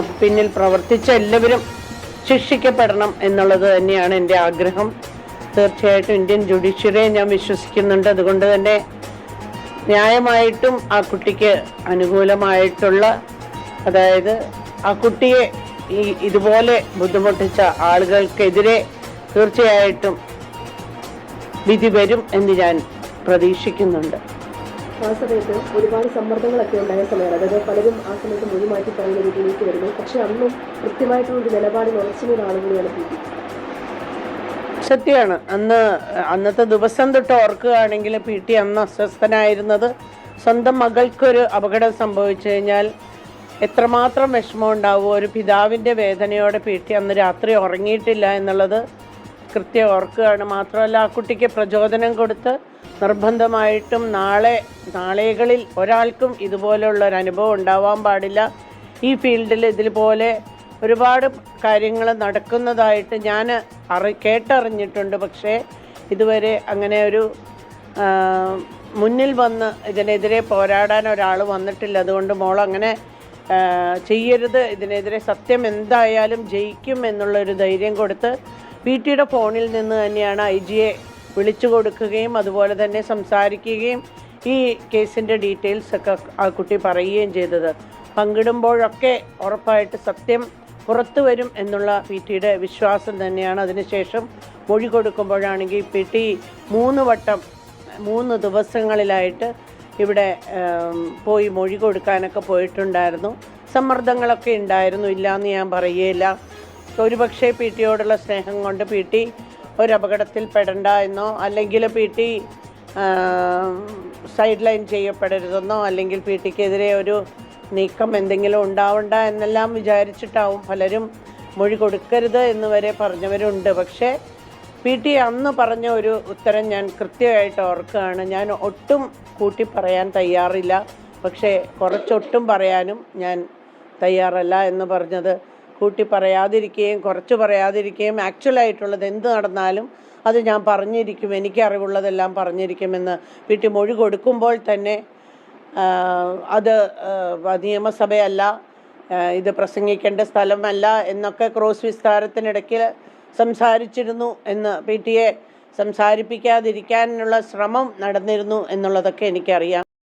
പിന്നിൽ പ്രവർത്തിച്ച എല്ലാവരും ശിക്ഷിക്കപ്പെടണം എന്നുള്ളത് തന്നെയാണ് എന്റെ ആഗ്രഹം. തീർച്ചയായിട്ടും ഇന്ത്യൻ ജുഡീഷ്യറിയെ ഞാൻ വിശ്വസിക്കുന്നുണ്ട്. അതുകൊണ്ട് തന്നെ ന്യായമായിട്ടും ആ കുട്ടിക്ക് അനുകൂലമായിട്ടുള്ള അതായത് ആ കുട്ടിയെ ഈ ഇതുപോലെ ബുദ്ധിമുട്ടിച്ച ആളുകൾക്കെതിരെ തീർച്ചയായിട്ടും വിധി വരും എന്ന് ഞാൻ പ്രതീക്ഷിക്കുന്നുണ്ട്. ആ സമയത്ത് ഒരുപാട് സമ്മർദ്ദങ്ങളൊക്കെ ഉണ്ടായ സമയമാണ്. അതായത് പലരും ആ സമയത്ത് മൊഴി മാറ്റി പറയുന്ന രീതിയിലേക്ക് വരുന്നു. പക്ഷെ അന്നും കൃത്യമായിട്ടുള്ള ഒരു നിലപാടിൽ ഉറച്ചു നിന്ന ആളുകളാണ് പി ടി. സത്യമാണ്. അന്ന് അന്നത്തെ ദിവസം തൊട്ട് ഓർക്കുകയാണെങ്കിൽ പി ടി അന്ന് അസ്വസ്ഥനായിരുന്നത് സ്വന്തം മകൾക്കൊരു അപകടം സംഭവിച്ചു കഴിഞ്ഞാൽ എത്രമാത്രം വിഷമം ഉണ്ടാവുമോ ഒരു പിതാവിന്റെ വേദനയോടെ പി ടി അന്ന് രാത്രി ഉറങ്ങിയിട്ടില്ല എന്നുള്ളത് കൃത്യം ഓർക്കുകയാണ്. മാത്രമല്ല ആ കുട്ടിക്ക് പ്രചോദനം കൊടുത്ത് നിർബന്ധമായിട്ടും നാളെ നാളെകളിൽ ഒരാൾക്കും ഇതുപോലെയുള്ള ഒരു അനുഭവം ഉണ്ടാവാൻ പാടില്ല. ഈ ഫീൽഡിൽ ഇതുപോലെ ഒരുപാട് കാര്യങ്ങൾ നടക്കുന്നതായിട്ട് ഞാൻ അറി കേട്ടറിഞ്ഞിട്ടുണ്ട്. പക്ഷേ ഇതുവരെ അങ്ങനെ ഒരു മുന്നിൽ വന്ന് ഇതിനെതിരെ പോരാടാൻ ഒരാൾ വന്നിട്ടില്ല. അതുകൊണ്ട് മോൾ അങ്ങനെ ചെയ്യരുത്. ഇതിനെതിരെ സത്യം എന്തായാലും ജയിക്കും എന്നുള്ളൊരു ധൈര്യം കൊടുത്ത് പി ടിയുടെ ഫോണിൽ നിന്ന് തന്നെയാണ് ഐ ജിയെ വിളിച്ചു കൊടുക്കുകയും അതുപോലെ തന്നെ സംസാരിക്കുകയും ഈ കേസിന്റെ ഡീറ്റെയിൽസ് ഒക്കെ ആ കുട്ടി പറയുകയും ചെയ്തത്. പങ്കിടുമ്പോഴൊക്കെ ഉറപ്പായിട്ട് സത്യം പുറത്തു വരും എന്നുള്ള പി ടിയുടെ വിശ്വാസം തന്നെയാണ്. അതിനുശേഷം മൊഴി കൊടുക്കുമ്പോഴാണെങ്കിൽ പി ടി മൂന്ന് വട്ടം മൂന്ന് ദിവസങ്ങളിലായിട്ട് ഇവിടെ പോയി മൊഴി കൊടുക്കാനൊക്കെ പോയിട്ടുണ്ടായിരുന്നു. സമ്മർദ്ദങ്ങളൊക്കെ ഉണ്ടായിരുന്നു. ഇല്ലയെന്ന് ഞാൻ പറയുകയില്ല. ഒരുപക്ഷേ പി ടിയോടുള്ള സ്നേഹം കൊണ്ട് പി ടി ഒരു അപകടത്തിൽ പെടണ്ട എന്നോ അല്ലെങ്കിൽ പി ടി സൈഡ് ലൈൻ ചെയ്യപ്പെടരുതെന്നോ അല്ലെങ്കിൽ പി ടിക്കെതിരെ ഒരു നീക്കം എന്തെങ്കിലും ഉണ്ടാവണ്ട എന്നെല്ലാം വിചാരിച്ചിട്ടാവും പലരും മൊഴി കൊടുക്കരുത് എന്ന് വരെ പറഞ്ഞവരുണ്ട്. പക്ഷേ പി ടി അന്ന് പറഞ്ഞ ഒരു ഉത്തരം ഞാൻ കൃത്യമായിട്ട് ഓർക്കുകയാണ്. ഞാൻ ഒട്ടും കൂട്ടി പറയാൻ തയ്യാറില്ല. പക്ഷേ കുറച്ചൊട്ടും പറയാനും ഞാൻ തയ്യാറല്ല എന്ന് പറഞ്ഞത് കൂട്ടി പറയാതിരിക്കുകയും കുറച്ച് പറയാതിരിക്കുകയും ആക്ച്വലായിട്ടുള്ളത് എന്ത് നടന്നാലും അത് ഞാൻ പറഞ്ഞിരിക്കും എനിക്ക് അറിവുള്ളതെല്ലാം പറഞ്ഞിരിക്കുമെന്ന് വീട്ടിൽ മൊഴി കൊടുക്കുമ്പോൾ തന്നെ അത് നിയമസഭയല്ല ഇത് പ്രസംഗിക്കേണ്ട സ്ഥലമല്ല എന്നൊക്കെ ക്രോസ് വിസ്താരത്തിനിടയ്ക്ക് സംസാരിച്ചിരുന്നു എന്ന് പി ടി എ സംസാരിപ്പിക്കാതിരിക്കാനുള്ള ശ്രമം നടന്നിരുന്നു എന്നുള്ളതൊക്കെ എനിക്കറിയാം.